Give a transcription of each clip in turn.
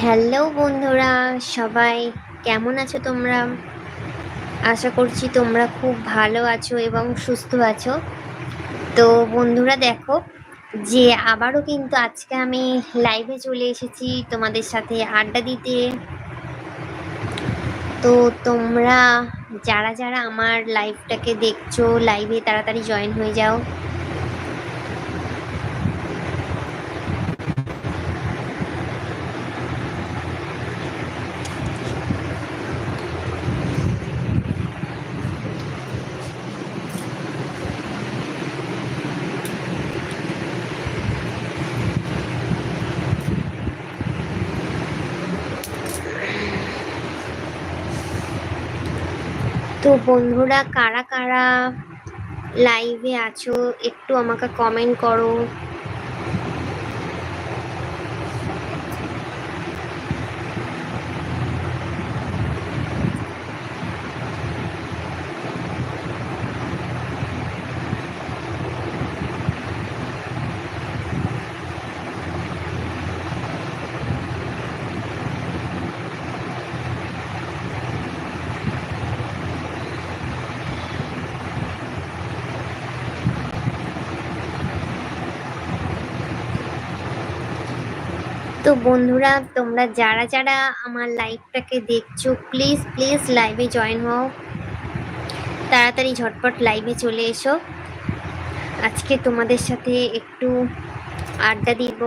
Hello বন্ধুরা, সবাই কেমন আছো তোমরা? আশা করছি তোমরা খুব ভালো আছো এবং সুস্থ আছো। তো বন্ধুরা দেখো, যে আবারও কিন্তু আজকে আমি লাইভে চলে এসেছি তোমাদের সাথে আড্ডা দিতে। তো তোমরা যারা যারা আমার লাইভটাকে দেখছ লাইভে তাড়াতাড়ি জয়েন হয়ে যাও। তো বন্ধুরা কারা কারা লাইভে আছো একটু আমাকে কমেন্ট করো। বন্ধুরা, তোমরা যারা যারা আমার লাইভটাকে দেখছ প্লিজ প্লিজ লাইভে জয়েন হও। তাড়াতাড়ি ঝটপট লাইভে চলে এসো। আজকে তোমাদের সাথে একটু আড্ডা দিব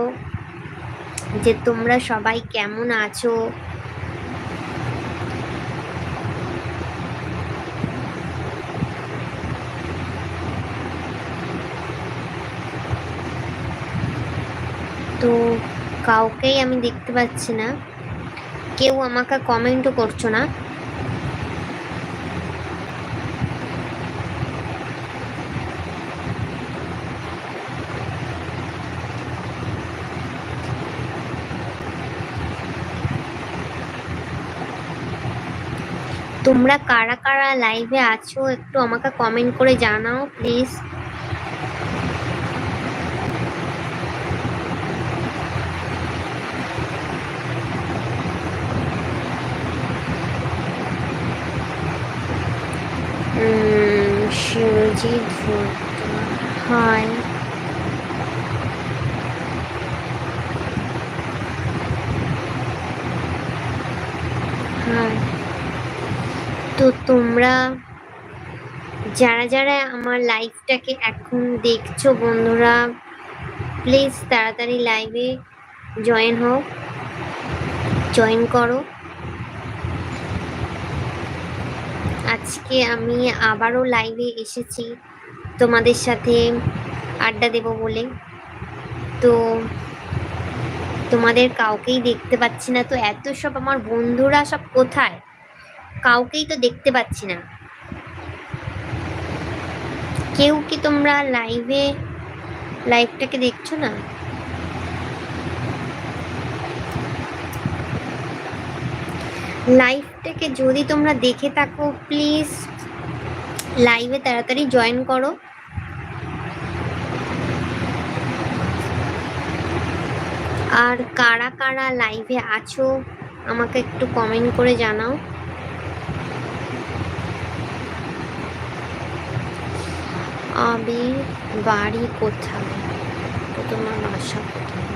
যে তোমরা সবাই কেমন আছো? তো কাউকেই আমি দেখতে পাচ্ছি না। কেউ আমাকে কমেন্টও করছ না। তোমরা কারা কারা লাইভে আছো একটু আমাকে কমেন্ট করে জানাও প্লিজ হাই তো তোমরা যারা যারা আমার লাইভটাকে এখন দেখছ বন্ধুরা প্লিজ তাড়াতাড়ি লাইভে জয়েন হও। জয়েন করো। আজকে আমি আবারও লাইভে এসেছি। তোমাদের সাথে আড্ডা দেব বলে। তো তোমাদের কাউকেই দেখতে পাচ্ছি না। তো এত সব আমার বন্ধুরা সব কোথায়? কাউকেই তো দেখতে পাচ্ছি না। কেউ কি তোমরা লাইভে লাইভটাকে দেখছ না? লাইভটাকে যদি তোমরা দেখে থাকো প্লিজ লাইভে তাড়াতাড়ি জয়েন করো। আর কারা কারা লাইভে আছো, আমাকে একটু কমেন্ট করে জানাও। আমি বাড়ি কোথায়? তোমার বাসা কোথায়?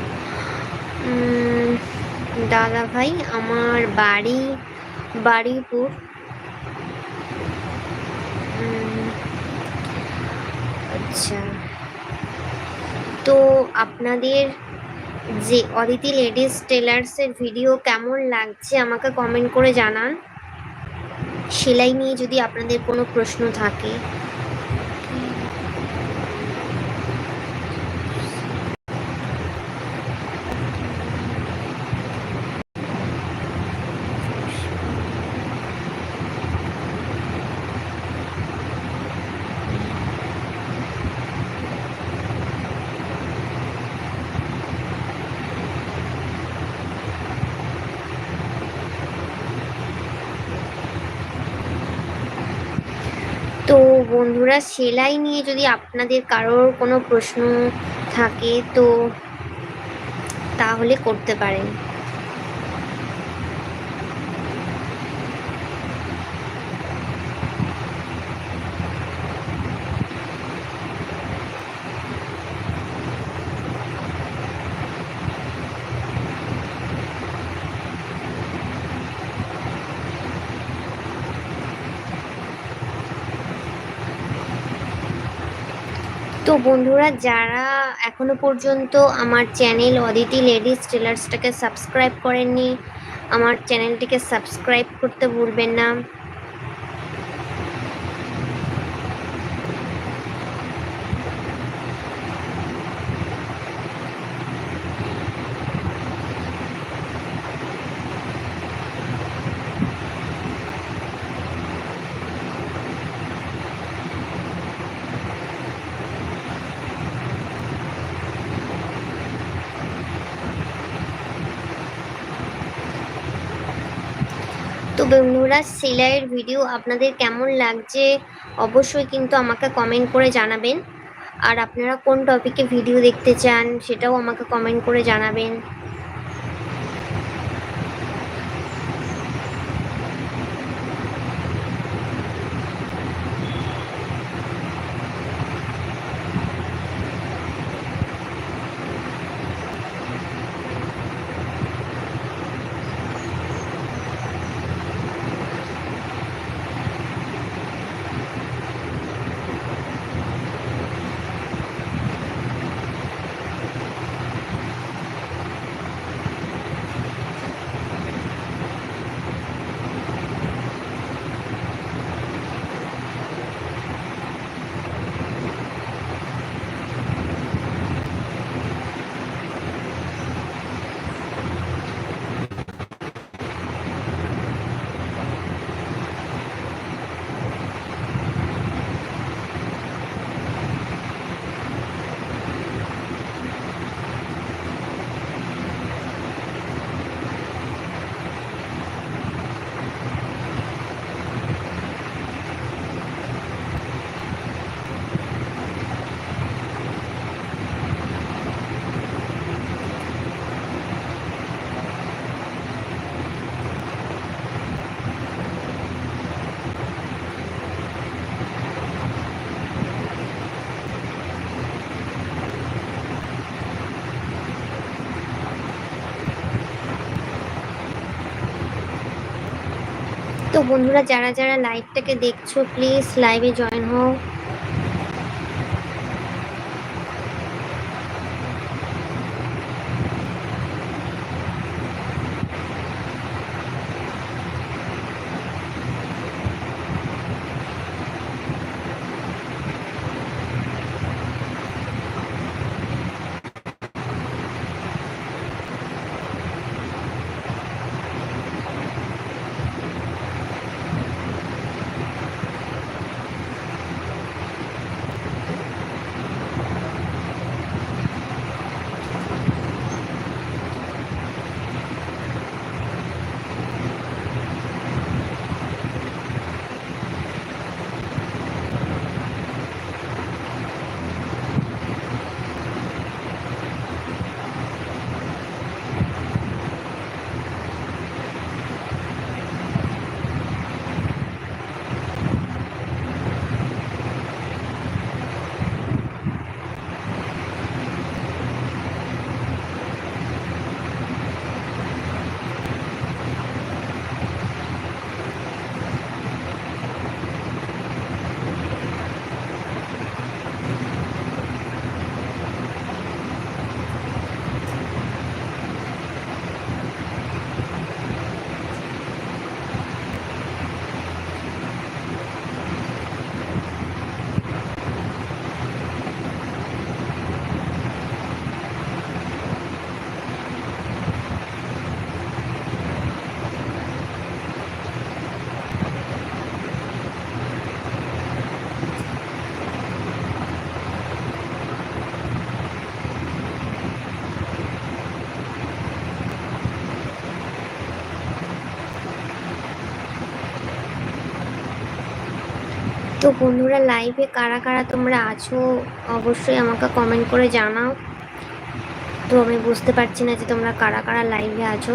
দাদা ভাই আমার বাড়ি বাড়িপুর আচ্ছা। তো আপনাদের যে অদিতি লেডিস টেলার্সের ভিডিও কেমন লাগছে আমাকে কমেন্ট করে জানান। সেলাই নিয়ে যদি আপনাদের কোনো প্রশ্ন থাকে তো বন্ধুরা সেলাই নিয়ে যদি আপনাদের কারোর কোনো প্রশ্ন থাকে তো তাহলে করতে পারেন। তো বন্ধুরা, যারা এখনও পর্যন্ত আমার চ্যানেল অদিতি লেডিস টেলার্সটাকে সাবস্ক্রাইব করেননি, আমার চ্যানেলটিকে সাবস্ক্রাইব করতে ভুলবেন না। বন্ধুরা, সেলাইয়ের ভিডিও আপনাদের কেমন লাগছে অবশ্যই কিন্তু আমাকে কমেন্ট করে জানাবেন। আর আপনারা কোন টপিকে ভিডিও দেখতে চান, সেটাও আমাকে কমেন্ট করে জানাবেন। বন্ধুরা যারা যারা লাইভটাকে দেখছ প্লিজ লাইভে জয়েন হও। বন্ধুরা লাইভে কারা কারা তোমরা আছো, অবশ্যই আমাকে কমেন্ট করে জানাও। তো আমি বুঝতে পারছি না যে তোমরা কারা কারা লাইভে আছো।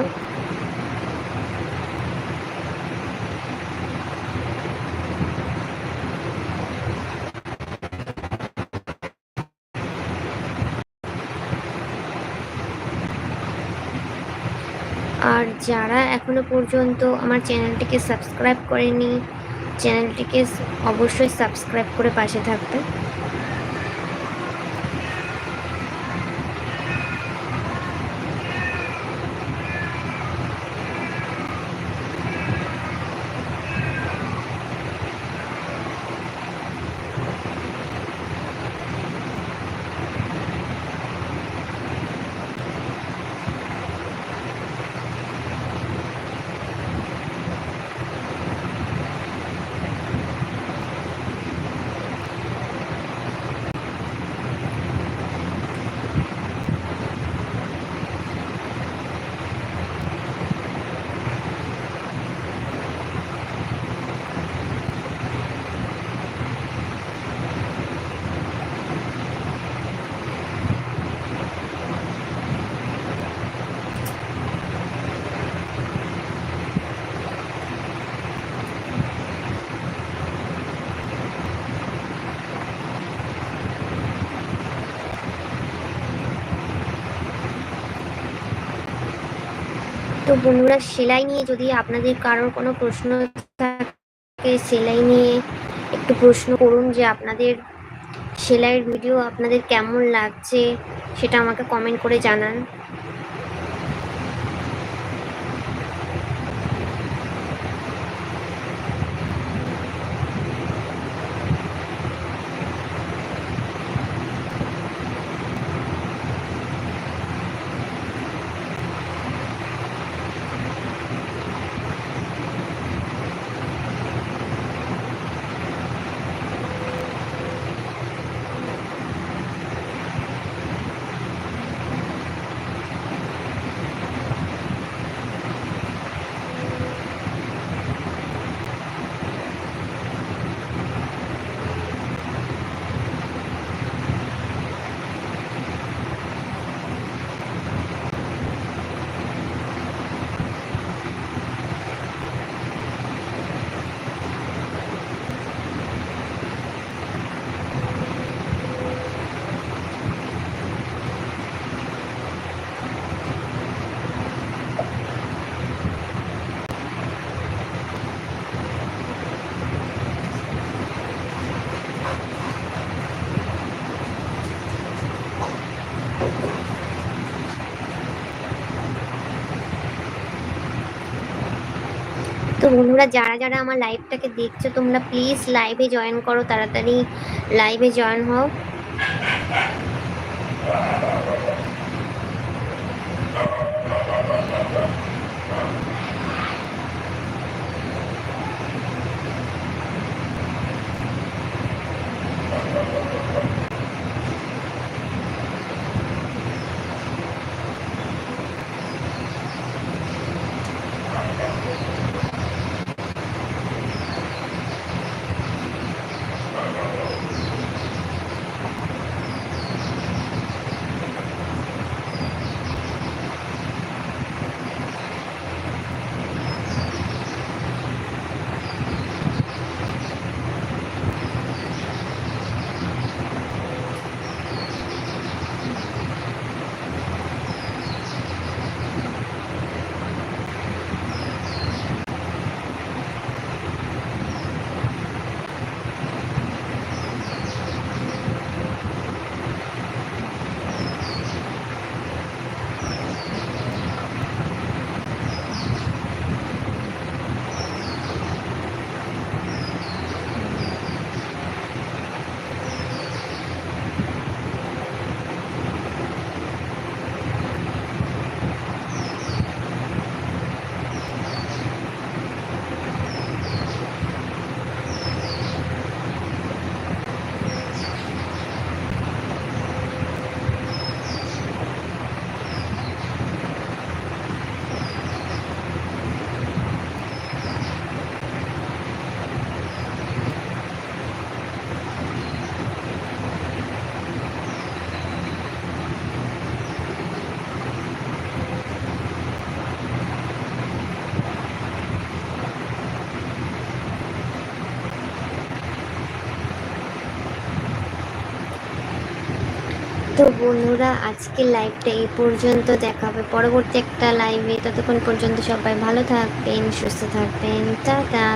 আর যারা এখনও পর্যন্ত আমার চ্যানেলটিকে সাবস্ক্রাইব করেনি চ্যানেলটিকে অবশ্যই সাবস্ক্রাইব করে পাশে থাকবে তো বন্ধুরা সেলাই নিয়ে যদি আপনাদের কারোর কোনো প্রশ্ন থাকে, সেলাই নিয়ে একটু প্রশ্ন করুন যে আপনাদের সেলাইয়ের ভিডিও আপনাদের কেমন লাগছে, সেটা আমাকে কমেন্ট করে জানান। তো বন্ধুরা, যারা যারা আমার লাইভটাকে দেখছ, তোমরা প্লিজ লাইভে জয়েন করো, তাড়াতাড়ি লাইভে জয়েন হও। বন্ধুরা, আজকের লাইভটা এই পর্যন্ত দেখা হবে পরবর্তী একটা লাইভে ততক্ষণ পর্যন্ত সবাই ভালো থাকবেন, সুস্থ থাকবেন। টাটা!